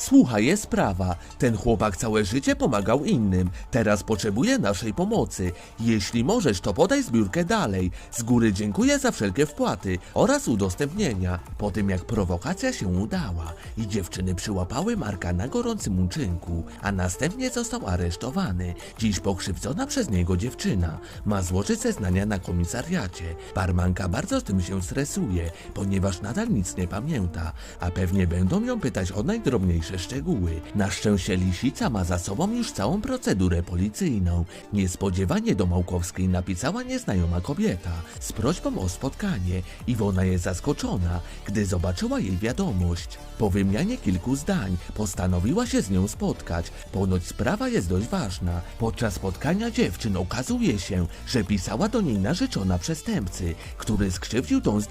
Słuchaj, jest sprawa. Ten chłopak całe życie pomagał innym. Teraz potrzebuje naszej pomocy. Jeśli możesz, to podaj zbiórkę dalej. Z góry dziękuję za wszelkie wpłaty oraz udostępnienia. Po tym jak prowokacja się udała i dziewczyny przyłapały Marka na gorącym uczynku, a następnie został aresztowany. Dziś pokrzywdzona przez niego dziewczyna ma złożyć zeznania na komisariacie. Barmanka bardzo z tym się stresuje, ponieważ nadal nic nie pamięta, a pewnie będą ją pytać o najdrobniejsze szczegóły. Na szczęście Lisica ma za sobą już całą procedurę policyjną. Niespodziewanie do Małkowskiej napisała nieznajoma kobieta z prośbą o spotkanie. Iwona jest zaskoczona, gdy zobaczyła jej wiadomość. Po wymianie kilku zdań postanowiła się z nią spotkać. Ponoć sprawa jest dość ważna. Podczas spotkania dziewczyn okazuje się, że pisała do niej narzeczona przestępcy, który skrzywdził tą z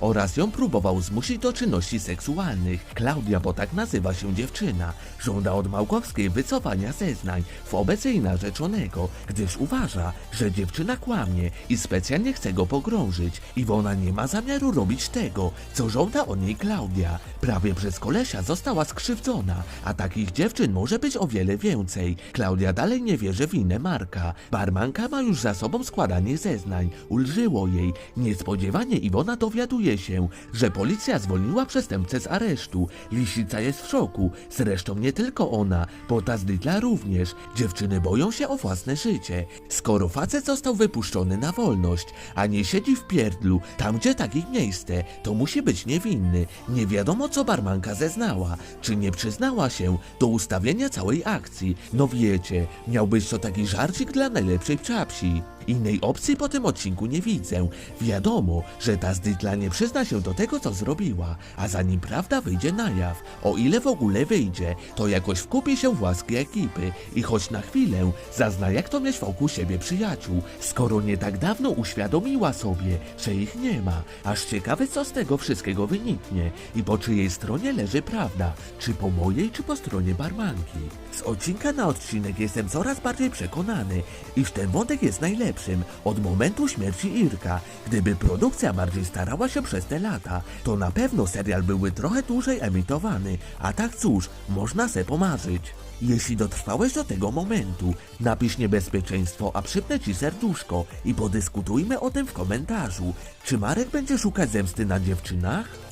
oraz ją próbował zmusić do czynności seksualnych. Klaudia, bo tak nazywa się dziewczyna, żąda od Małkowskiej wycofania zeznań wobec jej narzeczonego, gdyż uważa, że dziewczyna kłamie i specjalnie chce go pogrążyć. Iwona nie ma zamiaru robić tego, co żąda od niej Klaudia. Prawie przez kolesia została skrzywdzona, a takich dziewczyn może być o wiele więcej. Klaudia dalej nie wierzy w winę Marka. Barmanka ma już za sobą składanie zeznań. Ulżyło jej. Niespodziewanie Iwona dowiaduje się, że policja zwolniła przestępcę z aresztu. Lisica jest w szoku. Zresztą nie tylko ona, bo ta z również. Dziewczyny boją się o własne życie. Skoro facet został wypuszczony na wolność, a nie siedzi w pierdlu, tam gdzie takich miejsce, to musi być niewinny. Nie wiadomo co barmanka zeznała, czy nie przyznała się do ustawienia całej akcji. No wiecie, miał być to taki żarcik dla najlepszej czapsi. Innej opcji po tym odcinku nie widzę. Wiadomo, że ta zdydla nie przyzna się do tego, co zrobiła, a zanim prawda wyjdzie na jaw, o ile w ogóle wyjdzie, to jakoś wkupi się w łaski ekipy i choć na chwilę zazna jak to mieć wokół siebie przyjaciół, skoro nie tak dawno uświadomiła sobie, że ich nie ma. Aż ciekawe, co z tego wszystkiego wyniknie i po czyjej stronie leży prawda, czy po mojej, czy po stronie barmanki. Z odcinka na odcinek jestem coraz bardziej przekonany, iż ten wątek jest najlepszym od momentu śmierci Irka. Gdyby produkcja bardziej starała się przez te lata, to na pewno serial byłby trochę dłużej emitowany, a tak cóż, można se pomarzyć. Jeśli dotrwałeś do tego momentu, napisz niebezpieczeństwo, a przypnę ci serduszko i podyskutujmy o tym w komentarzu. Czy Marek będzie szukać zemsty na dziewczynach?